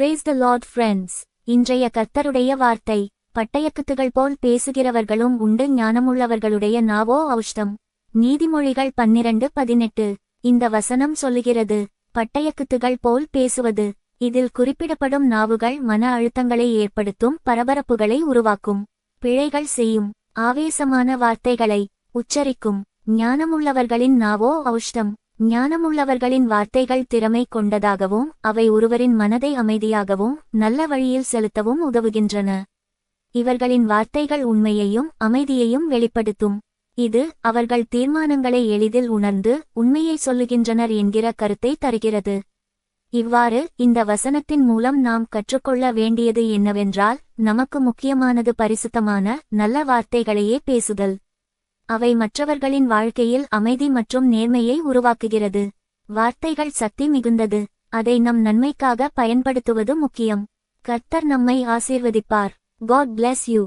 Brace த Lord friends இன்றைய கர்த்தருடைய வார்த்தை பட்டயக்குத்துகள் போல் பேசுகிறவர்களும் உண்டு ஞானமுள்ளவர்களுடைய நாவோ ஔஷ்டம் நீதிமொழிகள் பன்னிரண்டு பதினெட்டு. இந்த வசனம் சொல்லுகிறது பட்டயக்குத்துகள் போல் பேசுவது. இதில் குறிப்பிடப்படும் நாவுகள் மன அழுத்தங்களை ஏற்படுத்தும் பரபரப்புகளை உருவாக்கும். பிழைகள் செய்யும் ஆவேசமான வார்த்தைகளை உச்சரிக்கும். ஞானமுள்ளவர்களின் நாவோ ஔஷ்டம் ஞானமுள்ளவர்களின் வார்த்தைகள் திறமை கொண்டதாகவும் அவை ஒருவரின் மனதை அமைதியாகவும் நல்ல வழியில் செலுத்தவும் உதவுகின்றன. இவர்களின் வார்த்தைகள் உண்மையையும் அமைதியையும் வெளிப்படுத்தும். இது அவர்கள் தீர்மானங்களை எளிதில் உணர்ந்து உண்மையை சொல்லுகின்றனர் என்கிற கருத்தை தருகிறது. இவ்வாறு இந்த வசனத்தின் மூலம் நாம் கற்றுக்கொள்ள வேண்டியது என்னவென்றால் நமக்கு முக்கியமானது பரிசுத்தமான நல்ல வார்த்தைகளையே பேசுதல். அவை மற்றவர்களின் வாழ்க்கையில் அமைதி மற்றும் நேர்மையை உருவாக்குகிறது. வார்த்தைகள் சக்தி மிகுந்தது. அதை நம் நன்மைக்காக பயன்படுத்துவது முக்கியம். கர்த்தர் நம்மை ஆசீர்வதிப்பார். God bless you